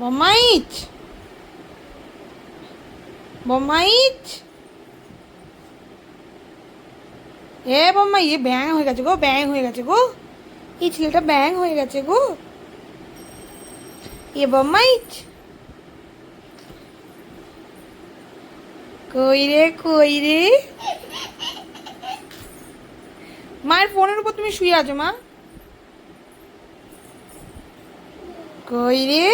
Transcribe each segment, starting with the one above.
বমাইচ বমাইচ এ বম্মা ইয়ে ব্যাং হয়ে গেছে গো ব্যাং হয়ে গেছে গো। এই ছেলেটা ব্যাং হয়ে গেছে গো। এ বম্মাইচ কই রে কই রে? মায়ের ফোনের উপর তুমি শুয়ে আছো, মা। কই রে?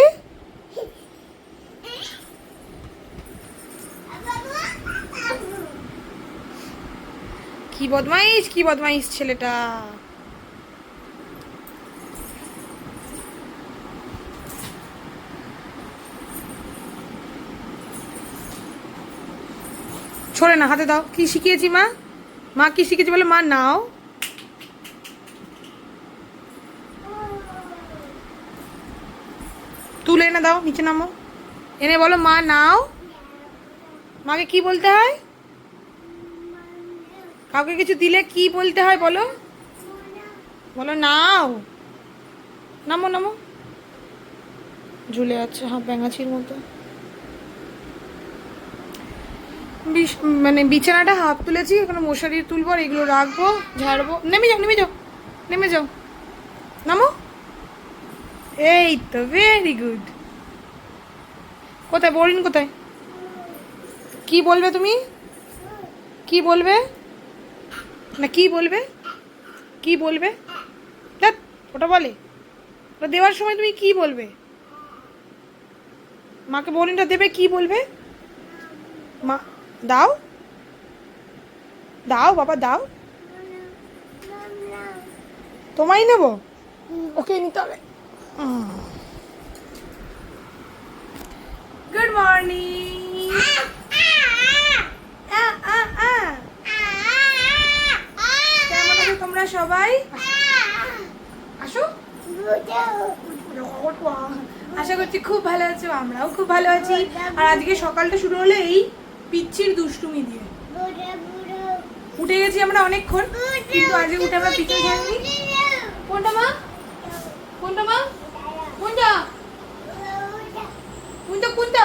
কি বদমাইশ কি বদমাইশ ছেলেটা। ছড়ে না, হাতে দাও। কি শিখিয়েছি, মা? মা কি শিখেছি বলে? মা, নাও। তুলে এনে দাও, নিচে নামো। এনে বলো, মা, নাও। মাকে কি বলতে হয়? কাউকে কিছু দিলে কি বলতে হয় বলো? বলো নাও। নামো নামো। ঝুলে যাচ্ছে হাফ ব্যাঙাচির মতো। মানে বিছানাটা হাফ তুলেছি, এখানে মশারি তুলবো আর এগুলো রাখব, ঝাড়বো। নেমে যাও নেমে যাও নেমে যাও। নামো। এই তো ভেরি গুড কোথায়, বোরিন কোথায়? কি বলবে তুমি? কি বলবে? না কি বলবে? কি বলবে? ধ্যাৎ, ওটা বলে। ওটা দেওয়ার সময় তুমি কি বলবে? মাকে বোরিনটা দেবে কি বলবে? মা দাও। দাও বাবা দাও। তোমায় নেব? ওকে নিতে হবে। গুড মর্নিং কেমন আছো তোমরা সবাই? আসো। আশা করছি খুব ভালো আছো, আমরাও খুব ভালো আছি। আর আজকে সকালটা শুরু হলো এই পিচ্ছির দুষ্টুমি দিয়ে। উঠে গেছি আমরা অনেকক্ষণ, কিন্তু আজকে উঠে আমরা পিছনে যাইনি কোনটা মা? কোনটা মা? কোনটা? কোনটা কোনটা?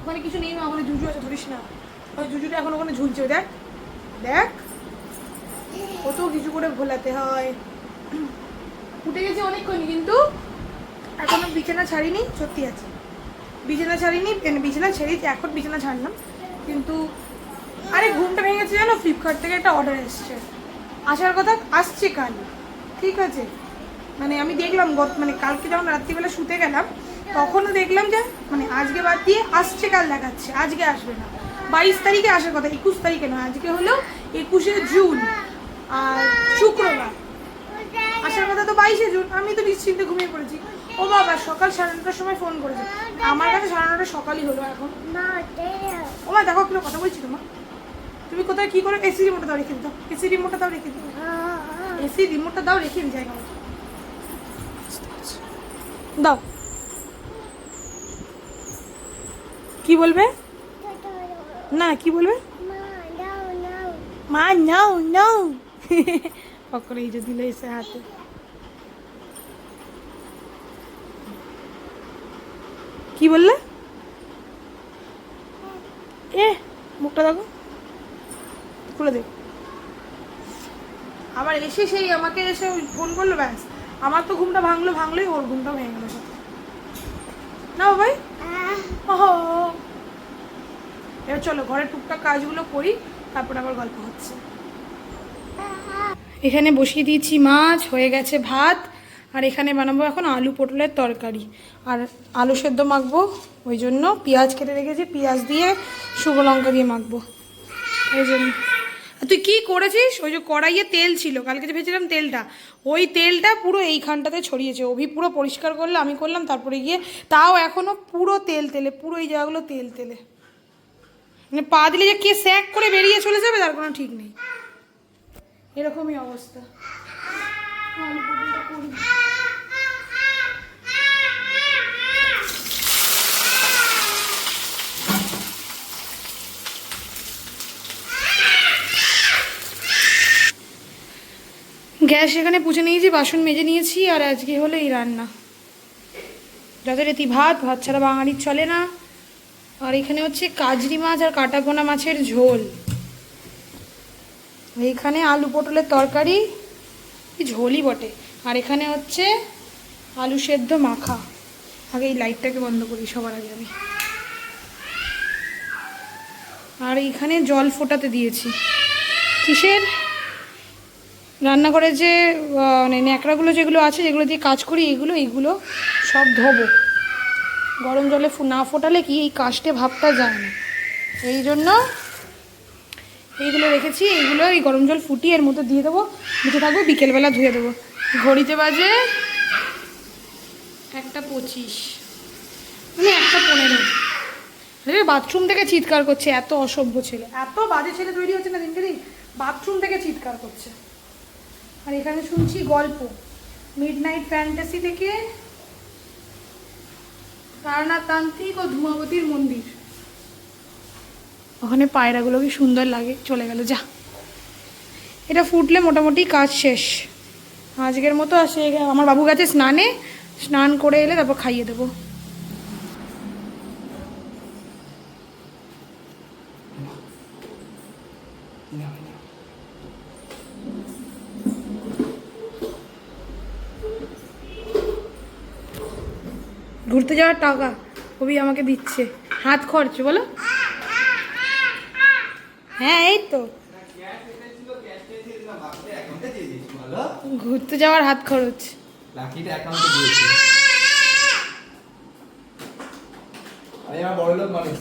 ওখানে কিছু নেই মা, ওখানে জুজু আছে, ধরিস না। ওই জুজুটা এখন ওখানে ঝুলছে, দেখ। দেখ। কত কিছু করে ভোলাতে হয়। উঠে গেছি অনেকক্ষণ কিন্তু এখনও বিছানা ছাড়িনি, সত্যি আছে। বিছানা ছাড়িনি বিছানা ছেড়েছি, এখন বিছানা ছাড়লাম। কিন্তু আরে, ঘুমটা ভেঙে গেছে জানো? ফ্লিপকার্ট থেকে একটা অর্ডার এসছে। আসার কথা আসছে কাল, ঠিক আছে? মানে আমি দেখলাম গত মানে কালকে যখন রাত্রিবেলা শুতে গেলাম, তখনও দেখলাম যে মানে আজকে বাদ দিয়ে আসছে, কাল দেখাচ্ছে, আজকে আসবে না। বাইশ তারিখে আসার কথা, একুশ তারিখে নয় আজকে হলো একুশে জুন। আর শুক্রবার। আসার কথা তো বাইশে জুন আমি তো নিশ্চিন্তে ঘুমিয়ে পড়েছি। ও বাবা সকাল সাড়ে নটার সময় ফোন করেছে। আমার কাছে সাড়ে নটা সকালই হলো এখন। ও মা দেখো কিলো কথা বলছি তোমার তুমি কোথায় কি করে? এসি রিমোটটা দাও রেখে দাও এসি রিমোটটা দাও রেখে দিও এসি রিমোটটা দাও রেখে দিই জায়গা দাও। কি বলবে? না কি বলবে? মা নাও। মা নাও নাও। পকড়ে যে দিল এসে হাতে কি বললে এ মুখটা দেখো খুলে দেখ আবার এসে সেই আমাকে এসে ফোন করল ব্যাস। আমার তো ঘুমটা ভাঙলো ভাঙলোই ওর ঘুমটা ভেঙে গেলো না ভাই? ওহো। এবার চলো ঘরের টুকটাক কাজগুলো করি তারপর আবার গল্প হচ্ছে। এখানে বসিয়ে দিয়েছি মাছ, হয়ে গেছে ভাত। আর এখানে বানাবো এখন আলু পটলের তরকারি। আর আলু সেদ্ধ মাখবো, ওই জন্য পেঁয়াজ কেটে রেখেছি। পেঁয়াজ দিয়ে শুকনো লঙ্কা দিয়ে মাখবো। ওই জন্য। তুই কি করেছিস? ওই যে কড়াইয়ে তেল ছিল, কালকে যে ভেবেছিলাম তেলটা, ওই তেলটা পুরো এইখানটাতে ছড়িয়েছে। অভি পুরো পরিষ্কার করলে, আমি করলাম, তারপরে গিয়ে তাও এখনও পুরো তেল তেলে, পুরো এই জায়গাগুলো তেল তেলে। মানে পা দিলে যে কে স্যাক করে বেরিয়ে চলে যাবে, তার কোনো ঠিক নেই। এরকমই অবস্থা। গ্যাস এখানে পুছে নিয়েছি, বাসন মেজে নিয়েছি, আর আজকে হলো এই রান্না। যথারীতি ভাত ভাত ছাড়া বাঙালির চলে না। আর এখানে হচ্ছে কাজরি মাছ আর কাটাপোনা মাছের ঝোল। এইখানে আলু পটলের তরকারি ঝোলই বটে। আর এখানে হচ্ছে আলু সেদ্ধ মাখা। আগে এই লাইটটাকে বন্ধ করি, সবার আগে আমি। আর এইখানে জল ফোটাতে দিয়েছি। কিসের? রান্নাঘরে যে মানে ন্যাকড়াগুলো যেগুলো আছে, যেগুলো দিয়ে কাজ করি, এগুলো, এইগুলো সব ধোবো। গরম জলে না ফোটালে কি এই কাস্টে ভাবটা যায় না। এই জন্য এইগুলো রেখেছি, এইগুলো এই গরম জল ফুটিয়ে এর মধ্যে দিয়ে দেবো মুখে থাকব, বিকেলবেলা ধুয়ে দেবো। ঘড়িতে বাজে একটা পঁচিশ। মানে একটা পনেরো। আরে বাথরুম থেকে চিৎকার করছে, এত অসভ্য ছেলে। এত বাজে ছেলে তৈরি হচ্ছে না দিনকে দিন, বাথরুম থেকে চিৎকার করছে। আর এখানে শুনছি গল্প। মিড নাইট ফ্যান্টাসি থেকে তান্ত্রিক ও ধুমাবতীর মন্দির। ওখানে পায়রাগুলো কি সুন্দর লাগে। চলে গেল, যা। এটা ফুটলে মোটামুটি কাজ শেষ। আজকের মতো আসে আমার বাবু গেছে স্নানে। স্নান করে এলে তারপর খাইয়ে দেবো। ঘুরতে যাওয়ার টাকা কবি আমাকে দিচ্ছে। হাত খরচ, বলো। হ্যাঁ এই তো। ঘুরতে যাওয়ার হাত খরচ। লাকিটা অ্যাকাউন্টে দিয়েছি। আরে আমার বড় লোক মানুষ।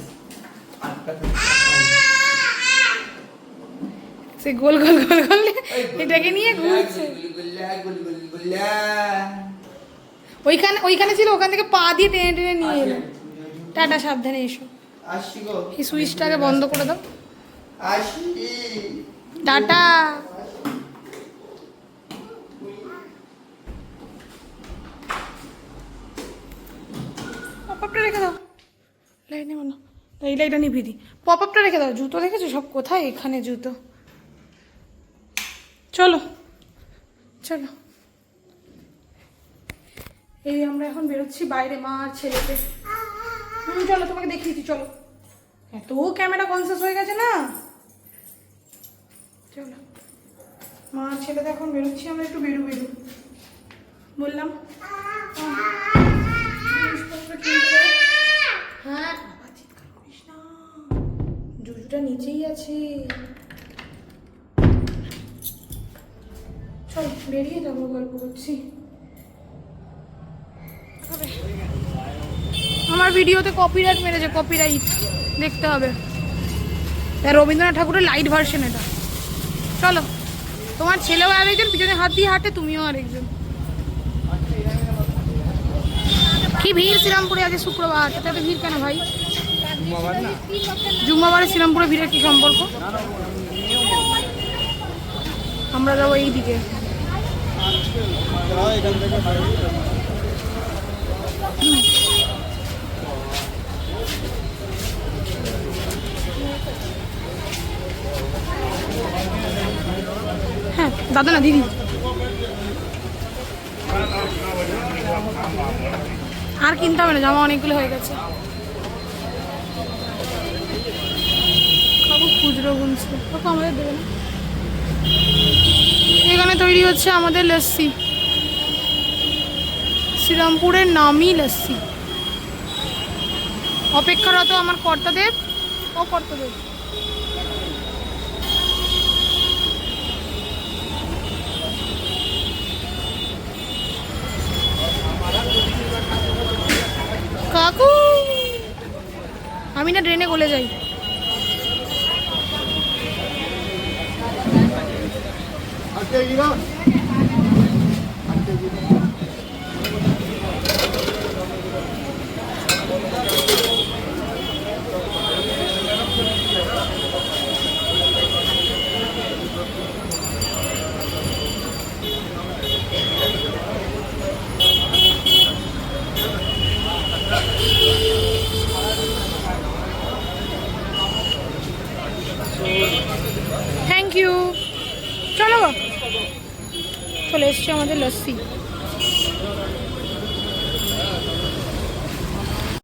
সে গোল গোল গোল গোল এটাকে নিয়ে ঘুরছে। ওইখানে ওইখানে ছিল ওখান থেকে পা দিয়ে টেনে টেনে নিয়ে এলো। টাটা সাবধানে এসো। এই সুইচটাকে বন্ধ করে দাও। আসি। টাটা। পপ আপটা রেখে দাও। লাইট নেব না এই লাইটটা নিভিয়ে দিই পপ আপটা রেখে দাও। জুতো দেখেছ? সব কোথায়? এখানে জুতো। চলো। চলো। এই আমরা এখন বেরোচ্ছি বাইরে মা আর ছেলেকে। চলো তোমাকে দেখিয়েছি। চলো। এত ক্যামেরা কনসিয়াস হয়ে গেছে না? চলো মা আর ছেলেতে এখন বেরোচ্ছি আমরা একটু বেরু বেরু। বললাম। হ্যাঁ। জুজুটা নিচেই আছে। চল বেরিয়ে যাব গল্প করছি। আমার ভিডিওতে কপিরাইট মেরেছে কপিরাইট দেখতে হবে। তা রবীন্দ্রনাথ ঠাকুরের লাইট ভার্সন এটা। চলো। তোমার ছেলেও আরেকজন পিছনে হাত দিয়ে হাঁটে, তুমিও আরেকজন কি ভিড় শ্রীরামপুরে আজ শুক্রবার? তাতে ভিড় কেন ভাই? জুম্মাবারে শ্রীরামপুরে ভিড়ের কি সম্পর্ক? আমরা যাব এই দিকে হ্যাঁ দাদা না, দিদি। আর কিনতে হবে না, জামা অনেকগুলো হয়ে গেছে। খুচরো গুনছে। আমাদের দেবে না। এখানে তৈরি হচ্ছে আমাদের লস্যি। শ্রীরামপুরের নামই লস্যি। অপেক্ষারত আমার কর্তাদেব ও কর্তাদেব। কাকু। আমি না ড্রেনে গলে যাই। থ্যাংক এসছি আমাদের লস্যি।